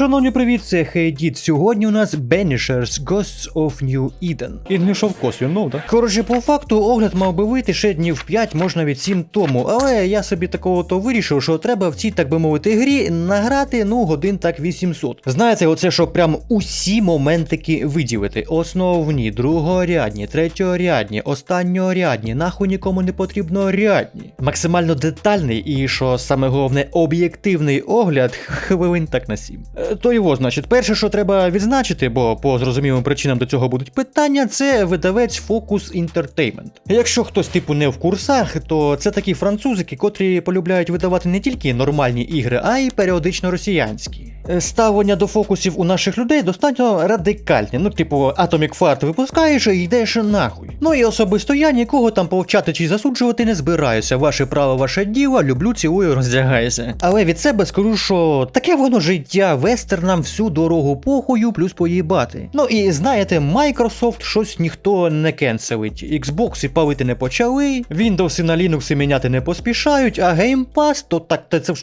Шановні привіт, це Хейдіт. Сьогодні у нас Banishers Ghosts of New Eden. Of course, you know. Коротше, по факту огляд мав би вийти ще днів 5, можна від 7 тому, але я собі такого то вирішив, що треба в цій, так би мовити, грі награти, ну, годин так 800. Знаєте, оце щоб прям усі моментики виділити. Основні, другорядні, третьорядні, останньорядні, нахуй нікому не потрібно рядні. Максимально детальний і, що саме головне, об'єктивний огляд хвилин так на 7. То його, значить, перше, що треба відзначити, бо по зрозумілим причинам до цього будуть питання, це видавець Focus Entertainment. Якщо хтось типу не в курсах, то це такі французики, котрі полюбляють видавати не тільки нормальні ігри, а й періодично росіянські. Е, Ставлення до фокусів у наших людей достатньо радикальне. Ну, типу, Atomic Fart випускаєш і йдеш нахуй. Ну і особисто я нікого там повчати чи засуджувати не збираюся. Ваше право, ваше діло, люблю, цілую, роздягайся. Але від себе скажу, що таке воно життя, вестернам всю дорогу похую, плюс поїбати. Ну і знаєте, Microsoft щось ніхто не кенселить. Xbox і палити не почали, Windows на Linux міняти не поспішають, а Game Pass, то так та це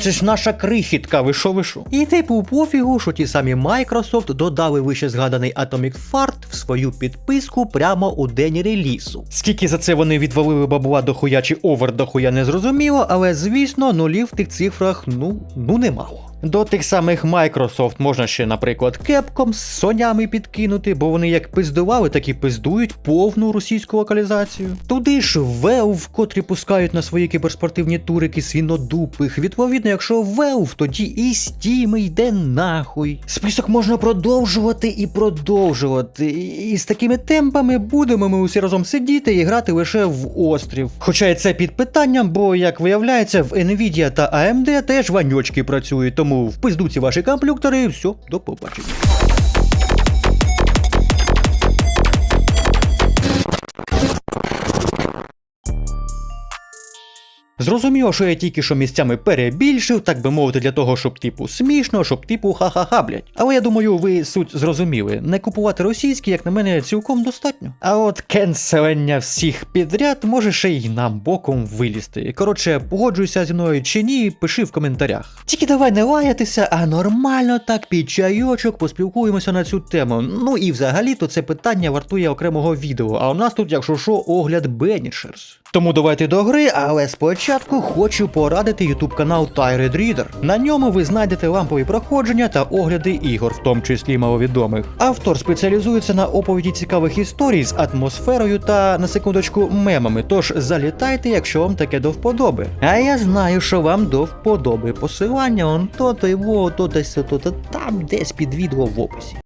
це ж наша крихітка, ви що, ви що? І типу пофігу, що ті самі Microsoft додали вище згаданий Atomic Fart в свою підписку прямо у день релісу. Скільки за це вони відвалили бабула до хуя чи овер до хуя не зрозуміло, але звісно, нулів в тих цифрах, ну, ну немало. До тих самих Microsoft можна ще, наприклад, Capcom з сонями підкинути, бо вони як пиздували, так і пиздують повну російську локалізацію. Туди ж Valve, котрі пускають на свої кіберспортивні турики свінодупих. Відповідно, якщо Valve, тоді і Steam йде нахуй. Список можна продовжувати і продовжувати. І з такими темпами будемо ми усі разом сидіти і грати лише в острів. Хоча і це під питанням, бо, як виявляється, в Nvidia та AMD теж ваньочки працюють, тому в пиздуці ваші комп'ютери, все, до побачення. Зрозуміло, що я тільки що місцями перебільшив, так би мовити, для того, щоб типу смішно, щоб типу ха-ха-ха, блять. Але я думаю, ви суть зрозуміли. Не купувати російські, як на мене, цілком достатньо. А от кенселення всіх підряд може ще й нам боком вилізти. Коротше, погоджуйся зі мною чи ні, пиши в коментарях. Тільки давай не лаятися, а нормально так під чайочок поспілкуємося на цю тему. Ну і взагалі то це питання вартує окремого відео. А у нас тут, якщо що, огляд Benishers. Тому давайте до гри, але спочатку хочу порадити YouTube канал Tyred Reader. На ньому ви знайдете лампові проходження та огляди ігор, в тому числі маловідомих. Автор спеціалізується на оповіді цікавих історій з атмосферою та на секундочку мемами. Тож залітайте, якщо вам таке до вподоби. А я знаю, що вам до вподоби. Посилання он то, то його, то десь то, то там десь під відео в описі.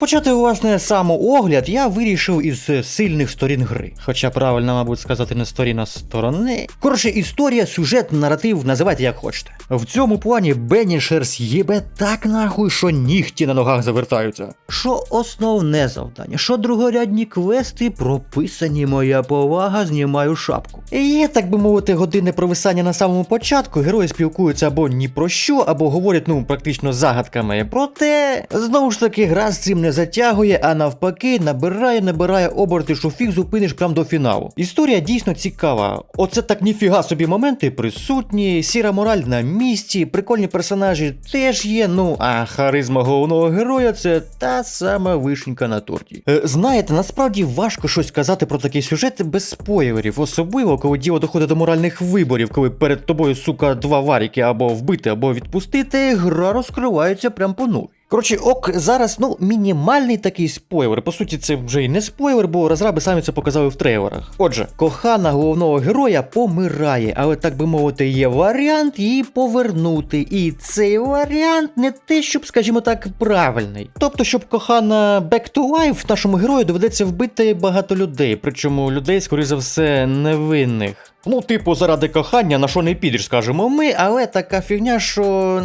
Почати, власне, самоогляд я вирішив із сильних сторін гри. Хоча правильно, мабуть, сказати не сторін, а сторони. Коротше, історія, сюжет, наратив, називайте як хочете. В цьому плані Бенішерс єбе так нахуй, що нігті на ногах завертаються. Що основне завдання, що другорядні квести прописані, моя повага, знімаю шапку. Є, так би мовити, години провисання на самому початку, герої спілкуються або ні про що, або говорять, ну, практично загадками. Проте, знову ж таки, гра з цим не затягує, а навпаки, набирає, набирає оберти, що фіг зупиниш прямо до фіналу. Історія дійсно цікава. Оце так ніфіга собі моменти присутні, сіра мораль на місці, прикольні персонажі теж є. Ну а харизма головного героя це та сама вишенька на торті. Е, знаєте, насправді важко щось казати про такий сюжет без спойлерів, особливо коли діло доходить до моральних виборів, коли перед тобою, сука, два варіки або вбити, або відпустити, гра розкривається прям по новій. Коротше, ок, зараз ну мінімальний такий спойлер. По суті, це вже й не спойлер, бо розраби самі це показали в трейлерах. Отже, кохана головного героя помирає, але так би мовити, є варіант її повернути. І цей варіант не те, щоб, скажімо так, правильний. Тобто, щоб кохана Back to Life, нашому герою доведеться вбити багато людей, причому людей, скоріше за все, невинних. Ну, типу, заради кохання на що не підеш, скажемо ми, але така фігня, що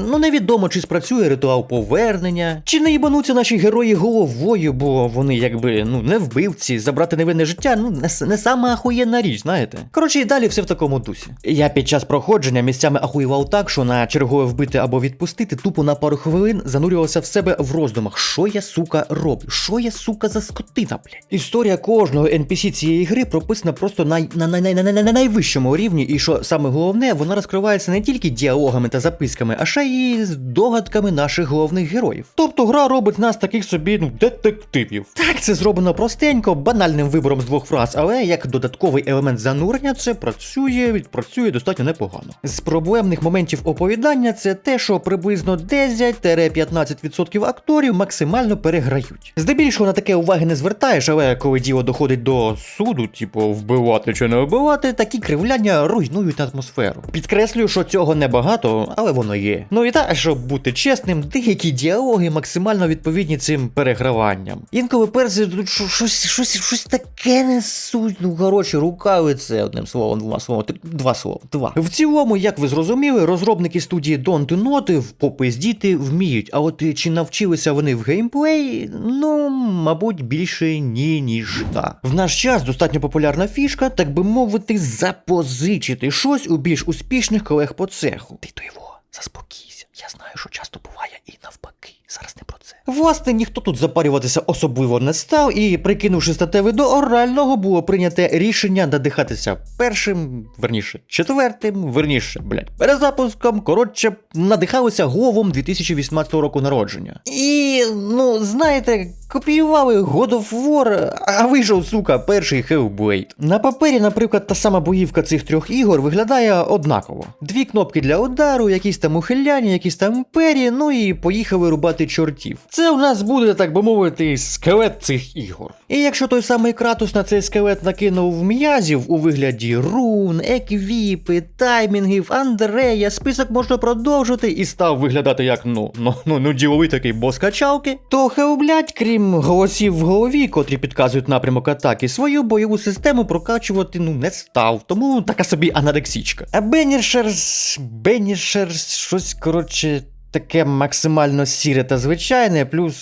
ну невідомо, чи спрацює ритуал повернення, чи не їбануться наші герої головою, бо вони якби ну не вбивці, забрати невинне життя, ну не, не сама ахуєнна річ, знаєте. Коротше, і далі все в такому дусі. Я під час проходження місцями ахуював так, що на чергове вбити або відпустити, тупо на пару хвилин занурювався в себе в роздумах, що я сука роблю, що я сука за скотина, блядь. Історія кожного NPC цієї гри прописана просто на, на, на, на, на, на, на найвищому рівні, і що саме головне, вона розкривається не тільки діалогами та записками, а ще й з догадками наших головних героїв. Тобто гра робить нас таких собі ну, детективів. Так, це зроблено простенько, банальним вибором з двох фраз, але як додатковий елемент занурення це працює, відпрацює достатньо непогано. З проблемних моментів оповідання це те, що приблизно 10-15% акторів максимально переграють. Здебільшого на таке уваги не звертаєш, але коли діло доходить до суду, типу вбивати чи не вбивати, такі кривляння руйнують атмосферу. Підкреслюю, що цього небагато, але воно є. Ну і так, щоб бути чесним, деякі діалоги максимально відповідні цим переграванням. Інколи перси тут щось, щось, щось таке несуть. Ну коротше, рукавице одним словом, двома словами, два слова, два. В цілому, як ви зрозуміли, розробники студії Don't Do Not в попиздіти вміють. А от чи навчилися вони в геймплей? Ну, мабуть, більше ні, ніж так. В наш час достатньо популярна фішка, так би мовити, запозичити щось у більш успішних колег по цеху. Ти то його, заспокійся. Я знаю, що часто буває і навпаки. Зараз не про це. Власне, ніхто тут запарюватися особливо не став, і прикинувши статевий до орального, було прийняте рішення надихатися першим, верніше, четвертим, верніше, блядь, перезапуском. Коротше, надихалися Говом 2018 року народження. І, ну, знаєте, копіювали God of War, а вийшов, сука, перший Hellblade. На папері, наприклад, та сама боївка цих трьох ігор виглядає однаково. Дві кнопки для удару, якісь там ухиляння, якісь там пері, ну і поїхали рубати чортів. Це у нас буде, так би мовити, скелет цих ігор. І якщо той самий Кратус на цей скелет накинув м'язів у вигляді рун, еквіпи, таймінгів, Андрея, список можна продовжити і став виглядати як ну, ну, ну, ну діловий такий бос качалки, то Хеублять, крім голосів в голові, котрі підказують напрямок атаки, свою бойову систему прокачувати ну не став, тому така собі анарексічка. А Беннішерс, Беннішерс, щось коротше. Таке максимально сіре та звичайне, плюс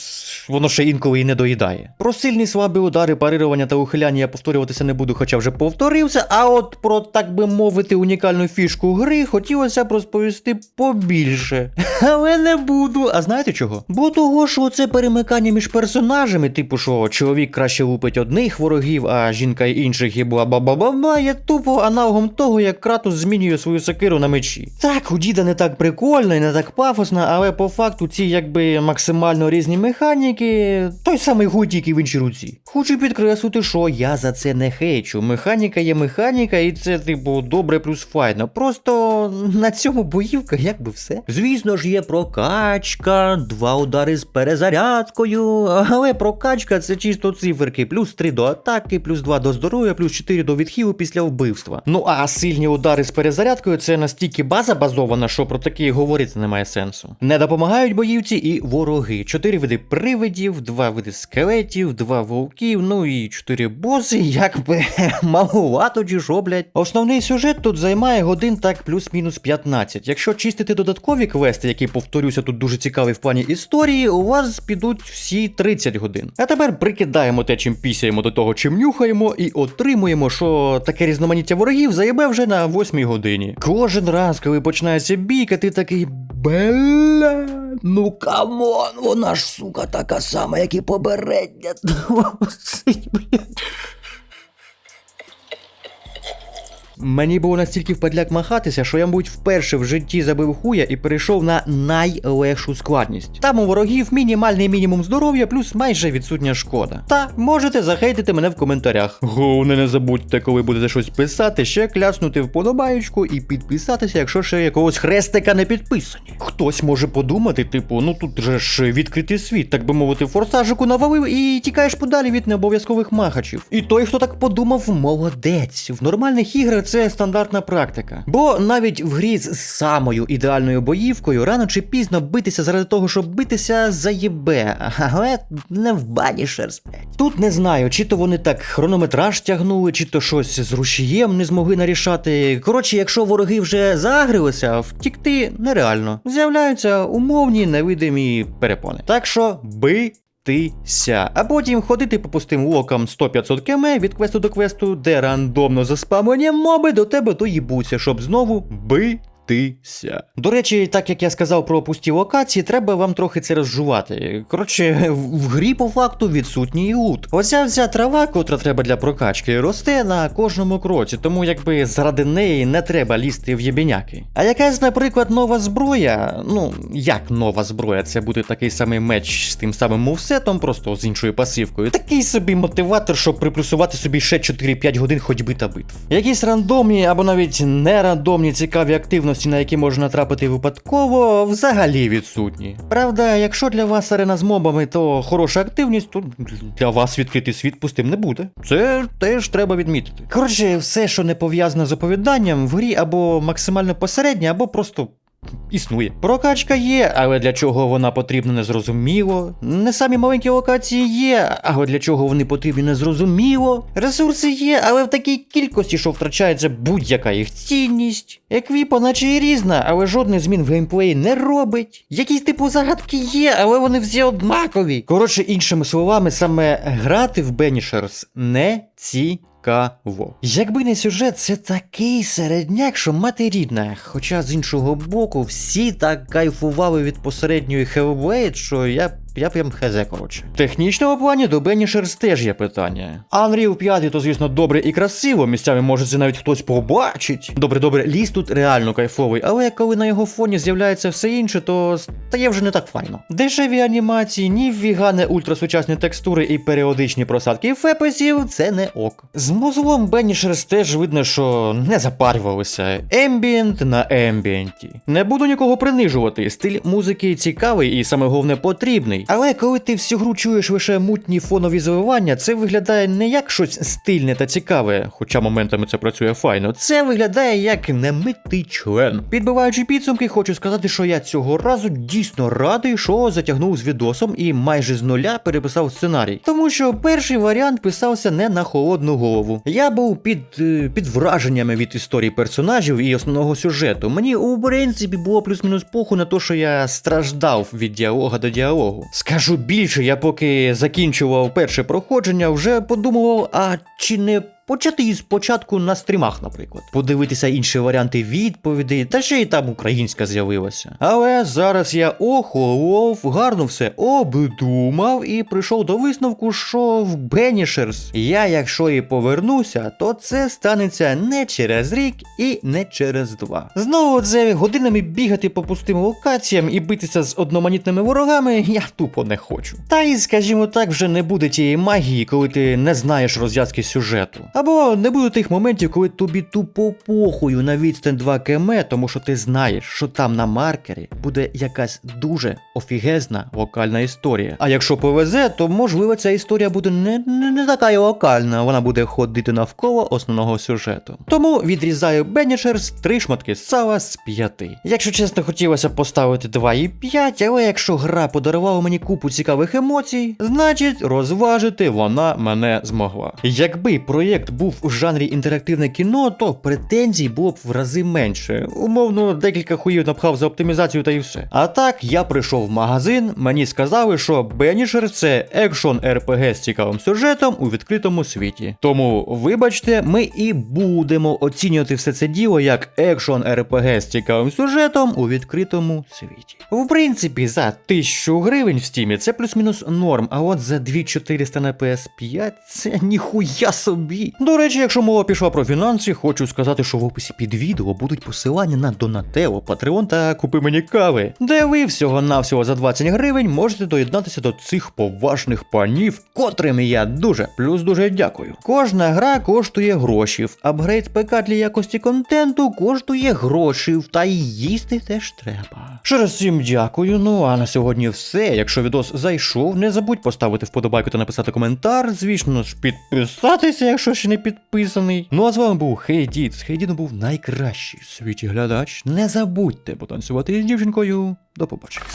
воно ще інколи і не доїдає. Про сильні слабі удари, парирування та ухиляння я повторюватися не буду, хоча вже повторився. А от про, так би мовити, унікальну фішку гри хотілося б розповісти побільше. Але не буду. А знаєте чого? Бо того, що це перемикання між персонажами, типу, що чоловік краще лупить одних ворогів, а жінка інших і бла бла бла бла бла є тупо аналогом того, як Кратус змінює свою сокиру на мечі. Так, у діда не так прикольно і не так пафосно, але по факту ці якби максимально різні механіки, той самий гуд, який в іншій руці. Хочу підкреслити, що я за це не хейчу. Механіка є механіка, і це, типу, добре плюс файно. Просто на цьому боївка якби все. Звісно ж, є прокачка, два удари з перезарядкою, але прокачка це чисто циферки, плюс 3 до атаки, плюс 2 до здоров'я, плюс 4 до відхилу після вбивства. Ну а сильні удари з перезарядкою це настільки база базована, що про такі говорити немає сенсу. Не допомагають боївці і вороги. Чотири види привидів, два види скелетів, два вовків, ну і чотири боси, якби маловато чи що. Основний сюжет тут займає годин так плюс-мінус 15. Якщо чистити додаткові квести, які повторюся, тут дуже цікаві в плані історії, у вас підуть всі 30 годин. А тепер прикидаємо те, чим пісяємо до того, чим нюхаємо, і отримуємо, що таке різноманіття ворогів заєбе вже на 8 годині. Кожен раз, коли починається бійка, ти такий бля. Ну камон, вона ж сука така сама, як і попередня. Мені було настільки впадляк махатися, що я, мабуть, вперше в житті забив хуя і перейшов на найлегшу складність. Там у ворогів мінімальний мінімум здоров'я, плюс майже відсутня шкода. Та можете захейтити мене в коментарях. Головне, не забудьте, коли будете щось писати, ще кляснути вподобаючку і підписатися, якщо ще якогось хрестика не підписані. Хтось може подумати, типу, ну тут же ж відкритий світ, так би мовити, форсажику навалив і тікаєш подалі від необов'язкових махачів. І той, хто так подумав, молодець. В нормальних іграх це стандартна практика. Бо навіть в грі з самою ідеальною боївкою рано чи пізно битися заради того, щоб битися заєбе. Але не в бані шерсть. блядь. Тут не знаю, чи то вони так хронометраж тягнули, чи то щось з рушієм не змогли нарішати. Коротше, якщо вороги вже загрилися, втікти нереально. З'являються умовні невидимі перепони. Так що би. Тися, а потім ходити по пустим локам 100-500 км від квесту до квесту, де рандомно заспамлені моби до тебе доїбуться, щоб знову Тися. До речі, так як я сказав про пусті локації, треба вам трохи це розжувати. Коротше, в грі по факту відсутній лут. Оця вся трава, котра треба для прокачки, росте на кожному кроці, тому якби заради неї не треба лізти в єбіняки. А якась, наприклад, нова зброя, ну як нова зброя, це буде такий самий меч з тим самим мувсетом, просто з іншою пасивкою. Такий собі мотиватор, щоб приплюсувати собі ще 4-5 годин ходьби та битв. Якісь рандомні або навіть не рандомні цікаві активності, на які можна натрапити випадково, взагалі відсутні. Правда, якщо для вас арена з мобами, то хороша активність, то для вас відкритий світ пустим не буде. Це теж треба відмітити. Коротше, все, що не пов'язане з оповіданням, в грі або максимально посереднє, або просто Існує. Прокачка є, але для чого вона потрібна незрозуміло. Не самі маленькі локації є, але для чого вони потрібні незрозуміло. Ресурси є, але в такій кількості, що втрачається будь-яка їх цінність. Еквіпа наче і різна, але жодних змін в геймплеї не робить. Якісь типу загадки є, але вони всі однакові. Коротше, іншими словами, саме грати в Бенішерс не цікаво. Якби не сюжет, це такий середняк, що мати рідна. Хоча з іншого боку, всі так кайфували від посередньої Hellblade, що я. Я прям хезе, коротше. В технічному плані до Бенішерс теж є питання. Unreal 5 то, звісно, добре і красиво, місцями може це навіть хтось побачить. Добре, добре, ліс тут реально кайфовий, але коли на його фоні з'являється все інше, то стає вже не так файно. Дешеві анімації, ні вігане ультрасучасні текстури і періодичні просадки фепесів це не ок. З музлом Бенішерс теж видно, що не запарювалися. Ембієнт на ембієнті. Не буду нікого принижувати. Стиль музики цікавий і саме головне потрібний. Але коли ти всю гру чуєш лише мутні фонові звивання, це виглядає не як щось стильне та цікаве, хоча моментами це працює файно. Це виглядає як немитий член. Підбиваючи підсумки, хочу сказати, що я цього разу дійсно радий, що затягнув з відосом і майже з нуля переписав сценарій. Тому що перший варіант писався не на холодну голову. Я був під, е, під враженнями від історії персонажів і основного сюжету. Мені у принципі було плюс-мінус поху на те, що я страждав від діалога до діалогу. Скажу більше, я поки закінчував перше проходження, вже подумував, а чи не почати із спочатку на стрімах, наприклад, подивитися інші варіанти відповідей, та ще й там українська з'явилася. Але зараз я охолов, гарно все обдумав і прийшов до висновку, що в Бенішерс я, якщо і повернуся, то це станеться не через рік і не через два. Знову це годинами бігати по пустим локаціям і битися з одноманітними ворогами я тупо не хочу. Та й, скажімо так, вже не буде тієї магії, коли ти не знаєш розв'язки сюжету. Або не буде тих моментів, коли тобі тупо похую на відстань 2 км, тому що ти знаєш, що там на маркері буде якась дуже офігезна локальна історія. А якщо повезе, то можливо ця історія буде не, не, не така й локальна, вона буде ходити навколо основного сюжету. Тому відрізаю Бенішерс три шматки сала з п'яти. Якщо чесно, хотілося поставити 2,5, але якщо гра подарувала мені купу цікавих емоцій, значить розважити вона мене змогла. Якби проєкт був у жанрі інтерактивне кіно, то претензій було б в рази менше. Умовно, декілька хуїв напхав за оптимізацію та і все. А так, я прийшов в магазин, мені сказали, що Бенішер це екшон РПГ з цікавим сюжетом у відкритому світі. Тому, вибачте, ми і будемо оцінювати все це діло як екшон РПГ з цікавим сюжетом у відкритому світі. В принципі, за 1000 гривень в стімі це плюс-мінус норм, а от за 2400 на PS5 це ніхуя собі. До речі, якщо мова пішла про фінанси, хочу сказати, що в описі під відео будуть посилання на Донателло, Patreon та купи мені кави, де ви всього-навсього за 20 гривень можете доєднатися до цих поважних панів, котрим я дуже плюс дуже дякую. Кожна гра коштує грошів, апгрейд ПК для якості контенту коштує грошів, та й їсти теж треба. Ще раз всім дякую. Ну а на сьогодні все. Якщо відос зайшов, не забудь поставити вподобайку та написати коментар. Звісно ж, підписатися, якщо ще не підписаний. Ну а з вами був Хейдіт. З Хейдітом був найкращий в світі глядач. Не забудьте потанцювати з дівчинкою. До побачення.